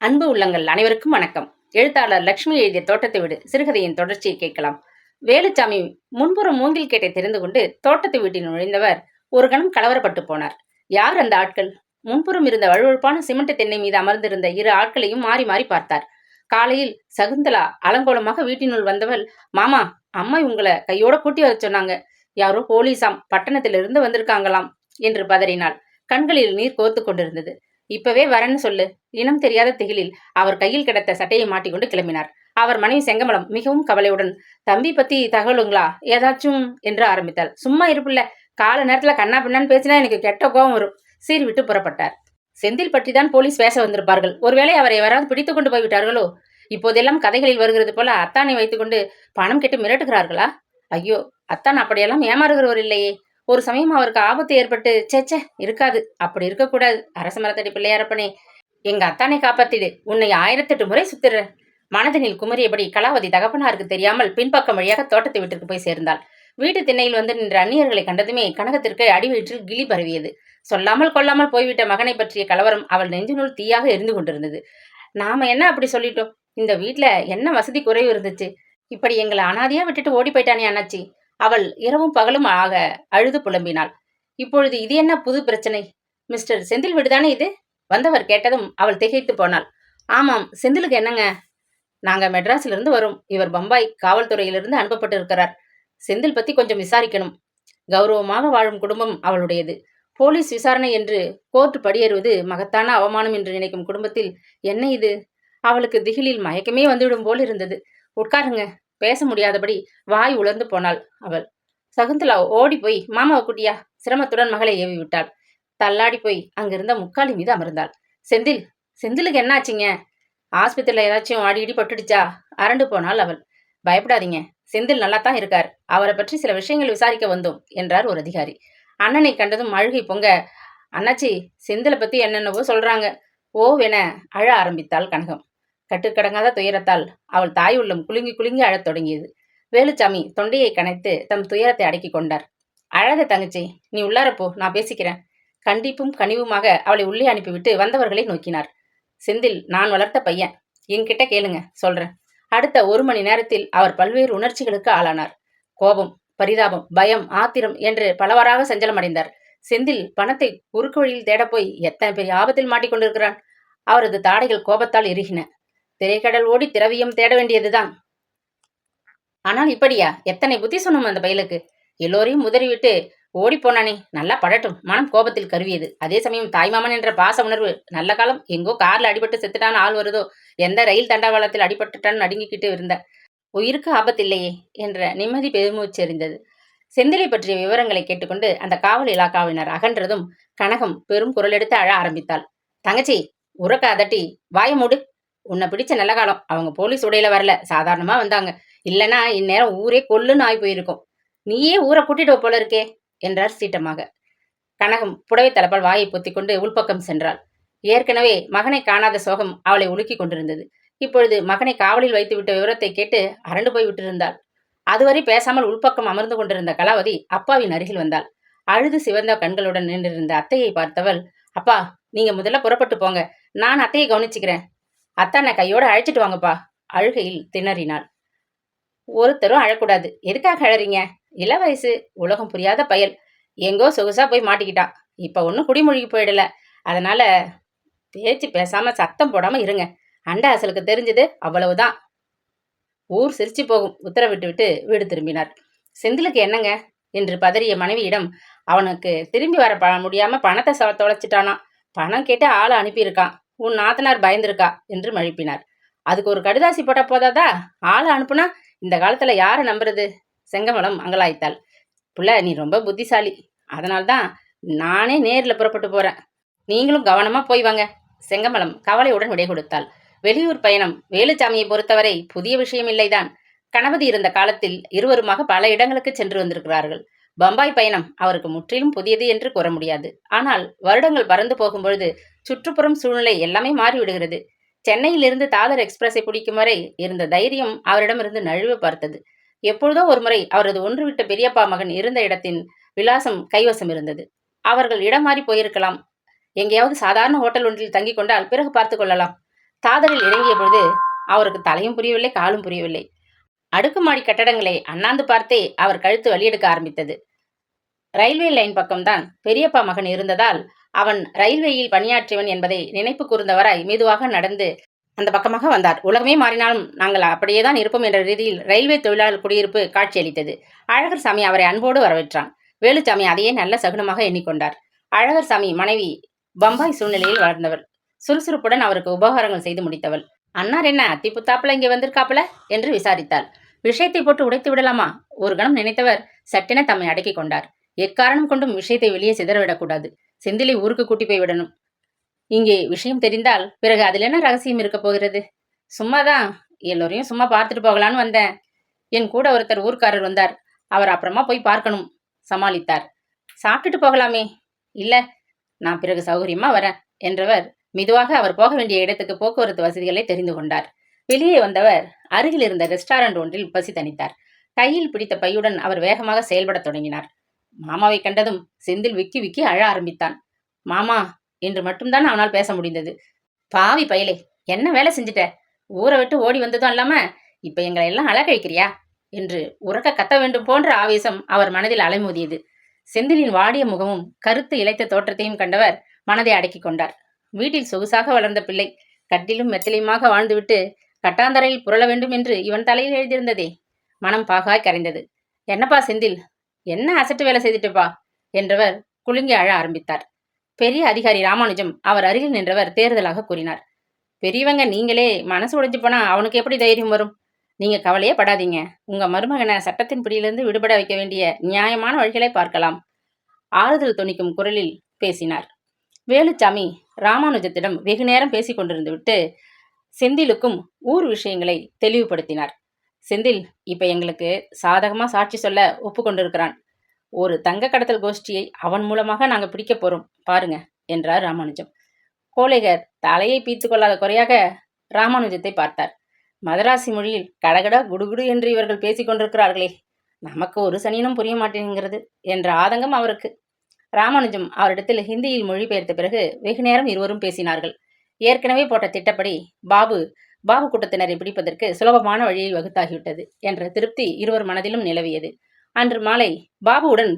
அன்பு உள்ளங்கள் அனைவருக்கும் வணக்கம். எழுத்தாளர் லட்சுமி எழுதிய தோட்டத்தை விடு சிறுகதையின் தொடர்ச்சியை கேட்கலாம். வேலுச்சாமி முன்புறம் மூங்கில் கேட்டை தெரிந்து கொண்டு தோட்டத்து வீட்டில் நுழைந்தவர் ஒரு கணம் கலவரப்பட்டு போனார். யார் அந்த ஆட்கள்? முன்புறம் இருந்த வழுவழுப்பான சிமெண்ட் தென்னை மீது அமர்ந்திருந்த இரு ஆட்களையும் மாறி மாறி பார்த்தார். காலையில் சகுந்தலா அலங்கோலமாக வீட்டினுள் வந்தவள் மாமா அம்மா உங்களை கையோட கூட்டி வர சொன்னாங்க. யாரோ போலீசாம் பட்டணத்திலிருந்து வந்திருக்காங்களாம் என்று பதறினாள். கண்களில் நீர் கோத்து கொண்டிருந்தது. இப்பவே வரேன்னு சொல்லு. இனம் தெரியாத திகிலில் அவர் கையில் கிடத்த சட்டையை மாட்டிக்கொண்டு கிளம்பினார். அவர் மனைவி செங்கமலம் மிகவும் கவலையுடன் தம்பி பத்தி தகவலுங்களா? ஏதாச்சும்? என்று ஆரம்பித்தாள். சும்மா இருப்புல்ல. கால நேரத்துல கண்ணா பின்னான்னு பேசினா எனக்கு கெட்ட கோபம் வரும். சீர் விட்டு புறப்பட்டார். செந்தில் பற்றி தான் போலீஸ் பேச வந்திருப்பார்கள். ஒருவேளை அவரை யாராவது பிடித்து கொண்டு போய்விட்டார்களோ இப்போதெல்லாம் கதைகளில் வருகிறது போல அத்தானை வைத்துக்கொண்டு பணம் கெட்டு மிரட்டுகிறார்களா? ஐயோ அத்தான் அப்படியெல்லாம் ஏமாறுகிறவர் இல்லையே. ஒரு சமயம் அவருக்கு ஆபத்து ஏற்பட்டு சேச்சே இருக்காது அப்படி இருக்கக்கூடாது. அரச மரத்தடி பிள்ளையாரப்பனே எங்க அத்தானை காப்பாத்திடு. உன்னை ஆயிரத்தெட்டு முறை சுத்துற மனதனில் குமரியபடி கலாவதி தகப்பனாருக்கு தெரியாமல் பின்பக்கம் வழியாக தோட்டத்தை வீட்டிற்கு போய் சேர்ந்தாள். வீட்டு திண்ணையில் வந்து நின்ற அந்நியர்களை கண்டதுமே கனகத்திற்கு அடிவயிற்றில் கிளி பரவியது. சொல்லாமல் கொள்ளாமல் போய்விட்ட மகனை பற்றிய கலவரம் அவள் நெஞ்சினுள் தீயாக எரிந்து கொண்டிருந்தது. நாம என்ன அப்படி சொல்லிட்டோம்? இந்த வீட்டில் என்ன வசதி குறைவு இருந்துச்சு? இப்படி எங்களை அனாதையாக விட்டுட்டு ஓடி போயிட்டானே அண்ணாச்சி. அவள் இரவும் பகலும் ஆக அழுது புலம்பினாள். இப்பொழுது இது என்ன புது பிரச்சனை? மிஸ்டர் செந்தில் வீடுதானே இது? வந்தவர் கேட்டதும் அவள் திகைத்து போனாள். ஆமாம் செந்திலுக்கு என்னங்க? நாங்க மெட்ராஸிலிருந்து இருந்து இவர் பம்பாய் காவல்துறையிலிருந்து அனுப்பப்பட்டு இருக்கிறார் செந்தில் பத்தி கொஞ்சம் விசாரிக்கணும். கௌரவமாக வாழும் குடும்பம் அவளுடையது. போலீஸ் விசாரணை என்று கோர்ட் படியேறுவது மகத்தான அவமானம் என்று நினைக்கும் குடும்பத்தில் என்ன இது? அவளுக்கு திகிலில் மயக்கமே வந்துவிடும் போல் இருந்தது. உட்காருங்க. பேச முடியாதபடி வாய் உலர்ந்து போனாள் அவள். சகுந்தலா ஓடி போய் மாமாவை குட்டியா? சிரமத்துடன் மகளை ஏவி விட்டாள். தள்ளாடி போய் அங்கிருந்த முக்காலி மீது அமர்ந்தாள். செந்தில் செந்திலுக்கு என்னாச்சிங்க? ஆஸ்பத்திரியில் ஏதாச்சும் அடி இடி பட்டுடுச்சா? அரண்டு போனாள் அவள். பயப்படாதீங்க. செந்தில் நல்லா தான் இருக்கார். அவரை பற்றி சில விஷயங்கள் விசாரிக்க வந்தோம் என்றார் ஒரு அதிகாரி. அண்ணனை கண்டதும் அழுகை பொங்க அண்ணாச்சி செந்திலை பற்றி என்னென்னவோ சொல்கிறாங்க ஓவென அழ ஆரம்பித்தாள் கனகம். கட்டுக்கடங்காத துயரத்தால் அவள் தாய் உள்ளம் குலுங்கி குலுங்கி அழத் தொடங்கியது. வேலுச்சாமி தொண்டையை கனைத்து தம் துயரத்தை அடக்கிக் கொண்டார். அழக தங்கச்சி நீ உள்ளாரப்போ நான் பேசிக்கிறேன். கண்டிப்பும் கனிவுமாக அவளை உள்ளே அனுப்பிவிட்டு வந்தவர்களை நோக்கினார். செந்தில் நான் வளர்த்த பையன். என்கிட்ட கேளுங்க சொல்றேன். அடுத்த ஒரு மணி நேரத்தில் அவர் பல்வேறு உணர்ச்சிகளுக்கு ஆளானார். கோபம் பரிதாபம் பயம் ஆத்திரம் என்று பலவாறாக சஞ்சலமடைந்தார். செந்தில் பணத்தை குறுக்கு வழியில் தேடப்போய் எத்தனை பெரிய ஆபத்தில் மாட்டிக்கொண்டிருக்கிறான் அவரது தாடைகள் கோபத்தால் எருகின. திரைக்கடல் ஓடி திரவியம் தேட வேண்டியதுதான். ஆனால் இப்படியா? எத்தனை புத்தி சொன்னோம் அந்த பயலுக்கு? எல்லோரையும் உதறிவிட்டு ஓடி போனானே. நல்லா படட்டும். மனம் கோபத்தில் கருவியது. அதே சமயம் தாய்மாமன் என்ற பாச உணர்வு. நல்ல காலம். எங்கோ கார்ல அடிபட்டு செத்துட்டான் ஆள் வருதோ? எந்த ரயில் தண்டவாளத்தில் அடிபட்டுட்டான்னு நடுங்கிக்கிட்டு இருந்த. உயிருக்கு ஆபத்தில்லையே என்ற நிம்மதி பெருமூச்சு எறிந்தது. செந்திலை பற்றிய விவரங்களை கேட்டுக்கொண்டு அந்த காவல் இலாக்காவினர் அகன்றதும் கனகம் பெரும் குரல் எடுத்து அழ ஆரம்பித்தாள். தங்கச்சி உறக்க அதட்டி வாய மூடு. உன்னை பிடிச்ச நல்ல காலம். அவங்க போலீஸ் உடையில வரல. சாதாரணமா வந்தாங்க. இல்லனா இந்நேரம் ஊரே கொல்லுன்னு ஆகி போயிருக்கும். நீயே ஊரை கூட்டிட்டு போல இருக்கே என்றார் சீட்டமாக. கனகம் புடவை தலைப்பால் வாயை பொத்திக்கொண்டு உள்பக்கம் சென்றாள். ஏற்கனவே மகனை காணாத சோகம் அவளை உலுக்கி கொண்டிருந்தது. இப்பொழுது மகனை காவலில் வைத்துவிட்ட விவரத்தை கேட்டு அரண்டு போய் விட்டிருந்தாள். அதுவரை பேசாமல் உள்பக்கம் அமர்ந்து கொண்டிருந்த கலாவதி அப்பாவின் அருகில் வந்தாள். அழுது சிவந்த கண்களுடன் நின்றிருந்த அத்தையை பார்த்தவள் அப்பா நீங்க முதல்ல புறப்பட்டு போங்க. நான் அத்தையை கவனிச்சுக்கிறேன். அத்தானை கையோட அழைச்சிட்டு வாங்கப்பா அழுகையில் திணறினாள். ஒருத்தரும் அழக்கூடாது. எதுக்காக அழறீங்க? இள வயசு உலகம் புரியாத பயல். எங்கோ சொகுசா போய் மாட்டிக்கிட்டான் இப்போ ஒன்றும் குடிமொழிக்கு போயிடல. அதனால பேச்சு பேசாம சத்தம் போடாம இருங்க. அண்டை அசலுக்கு தெரிஞ்சது அவ்வளவுதான். ஊர் சிரிச்சு போகும். உத்தரவிட்டு விட்டு வீடு திரும்பினார். செந்திலுக்கு என்னங்க? என்று பதறிய மனைவியிடம் அவனுக்கு திரும்பி வர ப முடியாம பணத்தை தொலைச்சிட்டானா? பணம் கேட்டு ஆளை அனுப்பியிருக்கான். உன் நாத்தனார் பயந்திருக்கா? என்று மழுப்பினார். அதுக்கு ஒரு கடுதாசி போட்டா போதாதா? ஆளை அனுப்புனா இந்த காலத்துல யாரை நம்புறது? செங்கமலம் அங்கலாய்த்தாள். புள்ள நீ ரொம்ப புத்திசாலி. அதனால்தான் நானே நேரில் புறப்பட்டு போறேன். நீங்களும் கவனமா போய் வாங்க. செங்கமலம் கவலையுடன் விடை கொடுத்தாள். வெளியூர் பயணம் வேலுச்சாமியை பொறுத்தவரை புதிய விஷயம் இல்லைதான். கணபதி இருந்த காலத்தில் இருவருமாக பல இடங்களுக்கு சென்று வந்திருக்கிறார்கள். பம்பாய் பயணம் அவருக்கு முற்றிலும் புதியது என்று கூற முடியாது. ஆனால் வருடங்கள் பறந்து போகும்பொழுது சுற்றுப்புறம் சூழ்நிலை எல்லாமே மாறிவிடுகிறது. சென்னையிலிருந்து தாதர் எக்ஸ்பிரஸை பிடிக்கும் வரை இருந்த தைரியம் அவரிடமிருந்து நழுவ பார்த்தது. எப்பொழுதோ ஒருமுறை அவரது ஒன்றுவிட்ட பெரியப்பா மகன் இருந்த இடத்தின் விலாசம் கைவசம் இருந்தது. அவர்கள் இடம் மாறி போயிருக்கலாம். எங்கேயாவது சாதாரண ஹோட்டல் ஒன்றில் தங்கிக் கொண்டால் பிறகு பார்த்து கொள்ளலாம். தாதரில் இறங்கிய பொழுது அவருக்கு தலையும் புரியவில்லை காலும் புரியவில்லை. அடுக்குமாடி கட்டடங்களை அண்ணாந்து பார்த்தே அவர் கழுத்து வழியெடுக்க ஆரம்பித்தது. ரயில்வே லைன் பக்கம்தான். பெரியப்பா மகன் இருந்ததால் அவன் ரயில்வேயில் பணியாற்றியவன் என்பதை நினைப்பு கூர்ந்தவராய் மெதுவாக நடந்து அந்த பக்கமாக வந்தார். உலகமே மாறினாலும் நாங்கள் அப்படியே தான் இருப்போம் என்ற ரீதியில் ரயில்வே தொழிலாளர் குடியிருப்பு காட்சியளித்தது அழகர் சாமி அவரை அன்போடு வரவேற்றான். வேலுச்சாமி அதையே நல்ல சகுனமாக எண்ணிக்கொண்டார். அழகர் சாமி மனைவி பம்பாய் சூழ்நிலையில் வளர்ந்தவள். சுறுசுறுப்புடன் அவருக்கு உபகாரங்கள் செய்து முடித்தவள். அன்னார் என்ன அத்திப்புத்தாப்புல இங்கே வந்திருக்காப்புல? என்று விசாரித்தாள். விஷயத்தை போட்டு உடைத்து விடலாமா? ஒரு கணம் நினைத்தவர் சட்டென தம்மை அடக்கிக் கொண்டார். எக்காரணம் கொண்டும் விஷயத்தை வெளியே சிதறவிடக்கூடாது. செந்திலை ஊருக்கு கூட்டி போய் விடணும். இங்கே விஷயம் தெரிந்தால் பிறகு அதில் என்ன ரகசியம் இருக்க போகிறது? சும்மாதான் எல்லோரையும் சும்மா பார்த்துட்டு போகலான்னு வந்தேன். என் கூட ஒருத்தர் ஊர்க்காரர் வந்தார். அவர் அப்புறமா போய் பார்க்கணும் சமாளித்தார். சாப்பிட்டுட்டு போகலாமே. இல்லை நான் பிறகு சௌகரியமா வரேன் என்றவர் மெதுவாக அவர் போக வேண்டிய இடத்துக்கு போக்குவரத்து வசதிகளை தெரிந்து கொண்டார். வெளியே வந்தவர் அருகில் இருந்த ரெஸ்டாரண்ட் ஒன்றில் பசி தணித்தார். கையில் பிடித்த பையுடன் அவர் வேகமாக செயல்படத் தொடங்கினார். மாமாவை கண்டதும் செந்தில் விக்கி விக்கி அழ ஆரம்பித்தான். மாமா என்று மட்டும்தான் அவனால் பேச முடிந்தது. பாவி பயலே என்ன வேலை செஞ்சுட்ட? ஊரை விட்டு ஓடி வந்ததும் இல்லாம இப்ப எங்களை எல்லாம் அழகழிக்கிறியா? என்று உறக்க கத்த வேண்டும் போன்ற ஆவேசம் அவர் மனதில் அலைமோதியது. செந்திலின் வாடிய முகமும் கருத்து இழைத்த தோற்றத்தையும் கண்டவர் மனதை அடக்கிக் கொண்டார். வீட்டில் சொகுசாக வளர்ந்த பிள்ளை கட்டிலும் மெத்திலையுமாக வாழ்ந்துவிட்டு கட்டாந்தரையில் புரள வேண்டும் என்று இவன் தலையில் எழுதியிருந்ததே. மனம் பாகாய் கரைந்தது. என்னப்பா செந்தில் என்ன அசட்டு வேலை செய்துட்டுப்பா? என்றவர் குலுங்கி அழ ஆரம்பித்தார். பெரிய அதிகாரி ராமானுஜம் அவர் அருகில் நின்றவர் தேர்தலாக கூறினார். பெரியவங்க நீங்களே மனசு உடைஞ்சு போனா அவனுக்கு எப்படி தைரியம் வரும்? நீங்க கவலையே படாதீங்க. உங்க மருமகனை சட்டத்தின் பிடியிலிருந்து விடுபட வைக்க வேண்டிய நியாயமான வழிகளை பார்க்கலாம். ஆறுதல் துணிக்கும் குரலில் பேசினார். வேலுச்சாமி ராமானுஜத்திடம் வெகு நேரம் பேசிக் கொண்டிருந்து விட்டு செந்திலுக்கும் ஊர் விஷயங்களை தெளிவுபடுத்தினார். செந்தில் இப்ப எங்களுக்கு சாதகமா சாட்சி சொல்ல ஒப்புக்கொண்டிருக்கிறான் ஒரு தங்க கடத்தல் கோஷ்டியை அவன் மூலமாக நாங்க பிடிக்க போறோம். பாருங்க என்றார் ராமானுஜம். கோலேகர் தலையை பீத்து கொள்ளாத குறையாக ராமானுஜத்தை பார்த்தார். மதராசி மொழியில் கடகடா குடுகுடு என்று இவர்கள் பேசிக் கொண்டிருக்கிறார்களே நமக்கு ஒரு சனியனும் புரிய மாட்டேங்கிறது என்ற ஆதங்கம் அவருக்கு. ராமானுஜம் அவரிடத்தில் ஹிந்தியில் மொழிபெயர்த்த பிறகு வெகு நேரம் இருவரும் பேசினார்கள். ஏற்கனவே போட்ட திட்டப்படி பாபு பாபு கூட்டத்தினரை பிடிப்பதற்கு சுலபமான வழியை வகுத்தாகிவிட்டது என்ற திருப்தி இருவர் மனதிலும் நிலவியது. அன்று மாலை பாபுவுடன்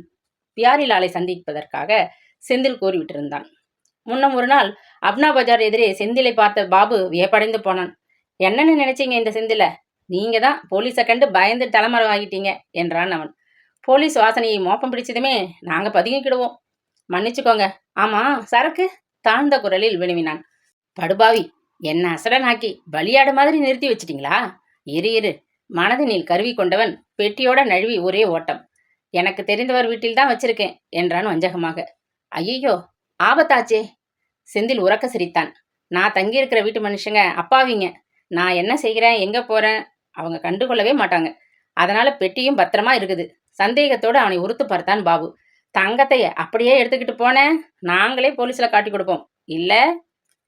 பியாரிலாலை சந்திப்பதற்காக செந்தில் கூறிவிட்டிருந்தான். முன்னம் ஒரு நாள் அப்னா பஜார் எதிரே செந்திலை பார்த்த பாபு வியப்படைந்து போனான். என்னன்னு நினைச்சீங்க இந்த செந்தில? நீங்க தான் போலீஸை கண்டு பயந்து தலைமறை ஆகிட்டீங்க என்றான் அவன். போலீஸ் வாசனையை மோப்பம் பிடிச்சதுமே நாங்க பதுங்கிக்கிடுவோம் மன்னிச்சுக்கோங்க. ஆமா சரக்கு? தாழ்ந்த குரலில் வினவினான். படுபாவி என்ன அசடனாக்கி பலியாடு மாதிரி நிறுத்தி வச்சிட்டீங்களா? இரு இரு. மனதினில் கருவி கொண்டவன் பெட்டியோட நழுவி ஒரே ஓட்டம். எனக்கு தெரிந்தவர் வீட்டில் தான் வச்சிருக்கேன் என்றான் வஞ்சகமாக. ஐயோ ஆபத்தாச்சே. செந்தில் உறக்க சிரித்தான். நான் தங்கியிருக்கிற வீட்டு மனுஷங்க அப்பாவிங்க. நான் என்ன செய்கிறேன்? எங்க போறேன்? அவங்க கண்டுகொள்ளவே மாட்டாங்க. அதனால பெட்டியும் பத்திரமா இருக்குது. சந்தேகத்தோடு அவனை உறுத்து பார்த்தான் பாபு. தங்கத்தை அப்படியே எடுத்துக்கிட்டு போனேன். நாங்களே போலீஸில் காட்டி கொடுப்போம். இல்லை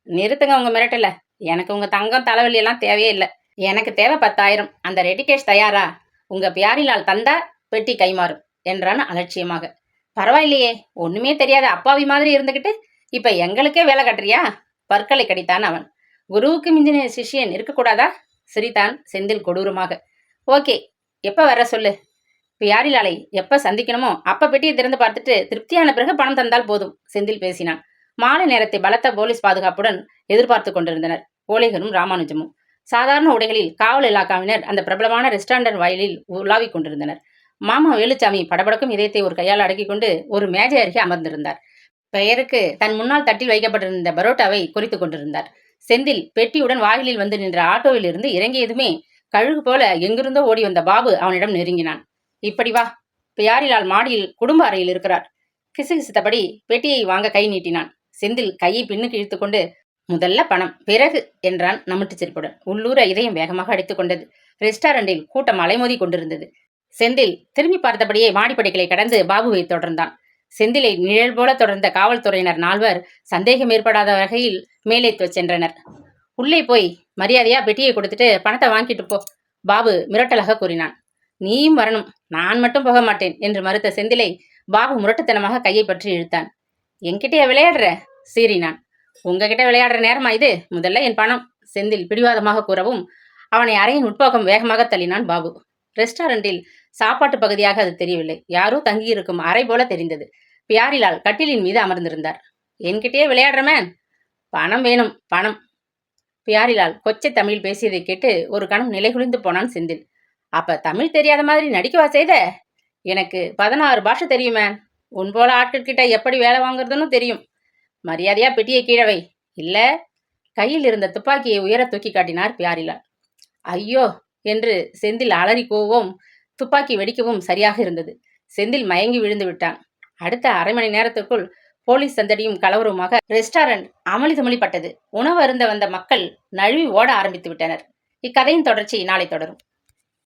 நிறுத்துங்க உங்க மிரட்டல. எனக்கு உங்க தங்கம் தலைவலி எல்லாம் தேவையே இல்லை. எனக்கு தேவை பத்தாயிரம். அந்த ரெடி கேஷ் தயாரா? உங்க பியாரிலால் தந்தா பெட்டி கைமாறும் என்றான் அலட்சியமாக. பரவாயில்லையே ஒண்ணுமே தெரியாத அப்பாவி மாதிரி இருந்துகிட்டு இப்ப எங்களுக்கே வேலை கட்டுறியா? பற்களை கடித்தான் அவன். குருவுக்கு மிஞ்சின சிஷ்யன் இருக்கக்கூடாதா சிரித்தான் செந்தில் கொடூரமாக. ஓகே எப்ப வர சொல்லு? பியாரிலாலை எப்ப சந்திக்கணுமோ அப்ப பெட்டியை திறந்து பார்த்துட்டு திருப்தியான பிறகு பணம் தந்தால் போதும் செந்தில் பேசினான். மாலை நேரத்தை பலத்த போலீஸ் பாதுகாப்புடன் எதிர்பார்த்து கொண்டிருந்தனர். கோழைகரும் ராமானுஜமும். சாதாரண உடைகளில் காவல் இலாக்காவினர் அந்த பிரபலமான ரெஸ்டாரண்ட் வாயிலில் உலாவிக் கொண்டிருந்தனர். மாமா வேலுச்சாமி படபடக்கும் இதயத்தை ஒரு கையால் அடக்கிக் கொண்டு ஒரு மேஜை அருகே அமர்ந்திருந்தார். பெயருக்கு தன் முன்னால் தட்டில் வைக்கப்பட்டிருந்த பரோட்டாவை குறித்துக் கொண்டிருந்தார். செந்தில் பெட்டியுடன் வாயிலில் வந்து நின்ற ஆட்டோவில் இருந்து இறங்கியதுமே கழுகு போல எங்கிருந்தோ ஓடி வந்த பாபு அவனிடம் நெருங்கினான். இப்படி வா. பியாரிலால் மாடியில் குடும்ப அறையில் இருக்கிறார். கிசுகிசுத்தபடி பெட்டியை வாங்க கை நீட்டினான். செந்தில் கையை பின்னுக்கு இழுத்துக்கொண்டு முதல்ல பணம் பிறகு என்றான் நமிட்டு சிரிப்புடன். உள்ளூர இதயம் வேகமாக அடித்துக் கொண்டது. ரெஸ்டாரண்டில் கூட்டம் அலைமோதி கொண்டிருந்தது. செந்தில் திரும்பி பார்த்தபடியே மாடிப்படிகளை கடந்து பாபுவை தொடர்ந்தான். செந்திலை நிழல் போல தொடர்ந்த காவல்துறையினர் நால்வர் சந்தேகம் ஏற்படாத வகையில் மேலே சென்றனர். உள்ளே போய் மரியாதையா பெட்டியை கொடுத்துட்டு பணத்தை வாங்கிட்டு போ பாபு மிரட்டலாக கூறினான். நீயும் வரணும். நான் மட்டும் போக மாட்டேன் என்று மறுத்த செந்திலை பாபு முரட்டுத்தனமாக கையை பற்றி இழுத்தான். என்கிட்டயே விளையாடுற? சீறினான் உங்ககிட்ட விளையாடுற நேரமா இது? முதல்ல என் பணம் செந்தில் பிடிவாதமாக கூறவும் அவனை அறையின் உட்பக்கம் வேகமாக தள்ளினான் பாபு. ரெஸ்டாரண்டில் சாப்பாட்டு பகுதியாக அது தெரியவில்லை. யாரோ தங்கியிருக்கும் அறை போல தெரிந்தது. பியாரிலால் கட்டிலின் மீது அமர்ந்திருந்தார். என்கிட்டயே விளையாடுறமேன் பணம் வேணும் பணம். பியாரிலால் கொச்சை தமிழ் பேசியதை கேட்டு ஒரு கணம் நிலைகுலிந்து போனான் செந்தில். அப்ப தமிழ் தெரியாத மாதிரி நடிக்கவா செய்த? எனக்கு பதினாறு பாஷை தெரியுமே. உன் போல ஆட்கள்கிட்ட எப்படி வேலை வாங்குறதுன்னு தெரியும். மரியாதையா பெட்டியை கீழவை இல்ல கையில் இருந்த துப்பாக்கியை உயர தூக்கி காட்டினார் பியாரிலால் ஐயோ! என்று செந்தில் அலறி கோவும் துப்பாக்கி வெடிக்கவும் சரியாக இருந்தது. செந்தில் மயங்கி விழுந்து விட்டான். அடுத்த அரை மணி நேரத்துக்குள் போலீஸ் சந்தடியும் கலவரமாக ரெஸ்டாரண்ட் அமளி துமளிப்பட்டது உணவு அருந்த வந்த மக்கள் நழுவி ஓட ஆரம்பித்து விட்டனர். இக்கதையின் தொடர்ச்சி நாளை தொடரும்.